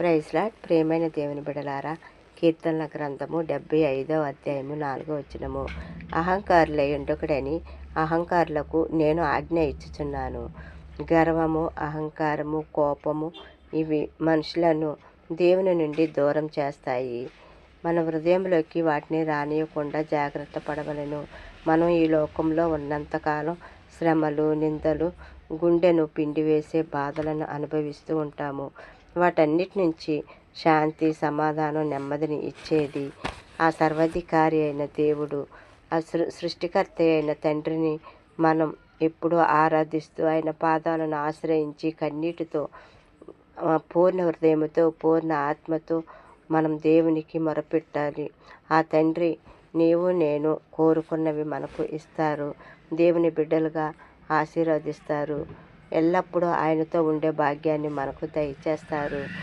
ప్రైజ్లాట్ ప్రేమైన దేవుని బిడలారా కీర్తనల గ్రంథము డెబ్బై ఐదవ అధ్యాయము నాలుగో వచ్చినము అహంకారుల ఎండొకడని అహంకారులకు నేను ఆజ్ఞ ఇచ్చుచున్నాను. గర్వము అహంకారము కోపము ఇవి మనుషులను దేవుని నుండి దూరం చేస్తాయి. మన హృదయంలోకి వాటిని రానియకుండా జాగ్రత్త పడవలను. మనం ఈ లోకంలో ఉన్నంతకాలం శ్రమలు నిందలు గుండెను పిండివేసే బాధలను అనుభవిస్తూ ఉంటాము. వాటన్నిటి నుంచి శాంతి సమాధానం నెమ్మదిని ఇచ్చేది. ఆ సర్వాధికారి అయిన దేవుడు ఆ సృ సృష్టికర్త అయిన తండ్రిని మనం ఎప్పుడూ ఆరాధిస్తూ ఆయన పాదాలను ఆశ్రయించి కన్నీటితో పూర్ణ హృదయముతో పూర్ణ ఆత్మతో మనం దేవునికి మొరపెట్టాలి. ఆ తండ్రి నీవు నేను కోరుకున్నవి మనకు ఇస్తారు. దేవుని బిడ్డలుగా ఆశీర్వదిస్తారు. ఎల్లప్పుడూ ఆయనతో ఉండే భాగ్యాన్ని మనకు దయచేస్తారు.